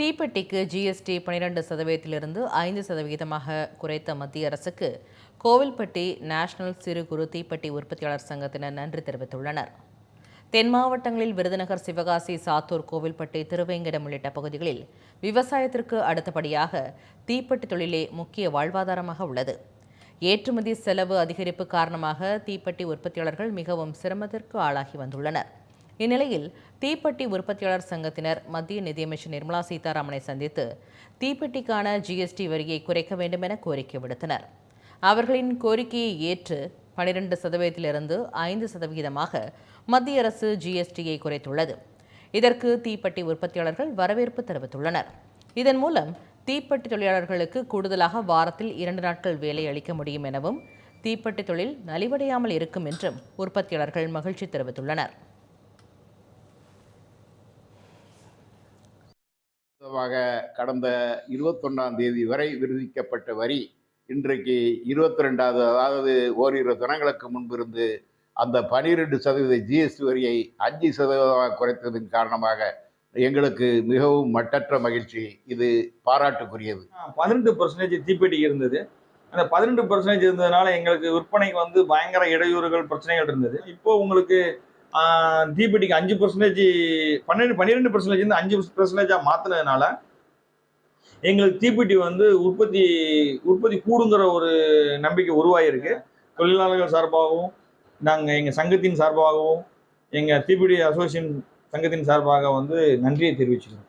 தீப்பெட்டிக்கு GST பனிரெண்டு சதவீதத்திலிருந்து ஐந்து சதவீதமாக குறைத்த மத்திய அரசுக்கு கோவில்பட்டி நேஷனல் சிறு குறு தீப்பெட்டி உற்பத்தியாளர் சங்கத்தினர் நன்றி தெரிவித்துள்ளனர். தென் மாவட்டங்களில் விருதுநகர் சிவகாசி சாத்தூர் கோவில்பட்டி திருவேங்கடம் உள்ளிட்ட பகுதிகளில் விவசாயத்திற்கு அடுத்தபடியாக தீப்பெட்டி தொழிலே முக்கிய வாழ்வாதாரமாக உள்ளது. ஏற்றுமதி செலவு அதிகரிப்பு காரணமாக தீப்பெட்டி உற்பத்தியாளர்கள் மிகவும் சிரமத்திற்கு ஆளாகி வந்துள்ளனர். இந்நிலையில் தீப்பெட்டி உற்பத்தியாளர் சங்கத்தினர் மத்திய நிதியமைச்சர் நிர்மலா சீதாராமனை சந்தித்து தீப்பெட்டிக்கான ஜிஎஸ்டி வரியை குறைக்க வேண்டும் என கோரிக்கை விடுத்தனர். அவர்களின் கோரிக்கையை ஏற்று பனிரெண்டு சதவீதத்திலிருந்து ஐந்து சதவிகிதமாக மத்திய அரசு ஜிஎஸ்டியை குறைத்துள்ளது. இதற்கு தீப்பெட்டி உற்பத்தியாளர்கள் வரவேற்பு தெரிவித்துள்ளனர். இதன் மூலம் தீப்பெட்டி தொழிலாளர்களுக்கு கூடுதலாக வாரத்தில் இரண்டு நாட்கள் வேலை அளிக்க முடியும் எனவும் தீப்பெட்டி தொழில் நலிவடையாமல் இருக்கும் என்றும் உற்பத்தியாளர்கள் மகிழ்ச்சி தெரிவித்துள்ளனர். மொத்தமாக கடந்த இருபத்தொன்னாம் தேதி வரை விடுவிக்கப்பட்ட வரி இன்றைக்கு இருபத்தி ரெண்டாவது அதாவது ஓரிரு தினங்களுக்கு முன்பிருந்து அந்த பனிரெண்டு சதவீத ஜிஎஸ்டி வரியை அஞ்சு சதவீதமாக குறைத்ததன் காரணமாக எங்களுக்கு மிகவும் மட்டற்ற மகிழ்ச்சி. இது பாராட்டுக்குரியது. பதினெட்டு பர்சன்டேஜ் தீப்பெட்டி இருந்தது. அந்த பதினெட்டு பர்சன்டேஜ் இருந்ததுனால எங்களுக்கு விற்பனைக்கு வந்து பயங்கர இடையூறுகள் பிரச்சனைகள் இருந்தது. இப்போ உங்களுக்கு ஆஹ், தீப்பெட்டிக்கு அஞ்சு பர்சன்டேஜ் பன்னெண்டு பன்னிரெண்டு பர்சன்டேஜ் இருந்து அஞ்சு பர்சன்டேஜாக மாற்றினதுனால எங்களுக்கு தீப்பெட்டி வந்து உற்பத்தி உற்பத்தி கூடுங்கிற ஒரு நம்பிக்கை உருவாகிருக்கு தொழிலாளர்கள் சார்பாகவும் நாங்கள் எங்கள் சங்கத்தின் சார்பாகவும் எங்கள் தீப்பெட்டி அசோசியேஷன் சங்கத்தின் சார்பாக வந்து நன்றியை தெரிவிச்சுக்கிறோம்.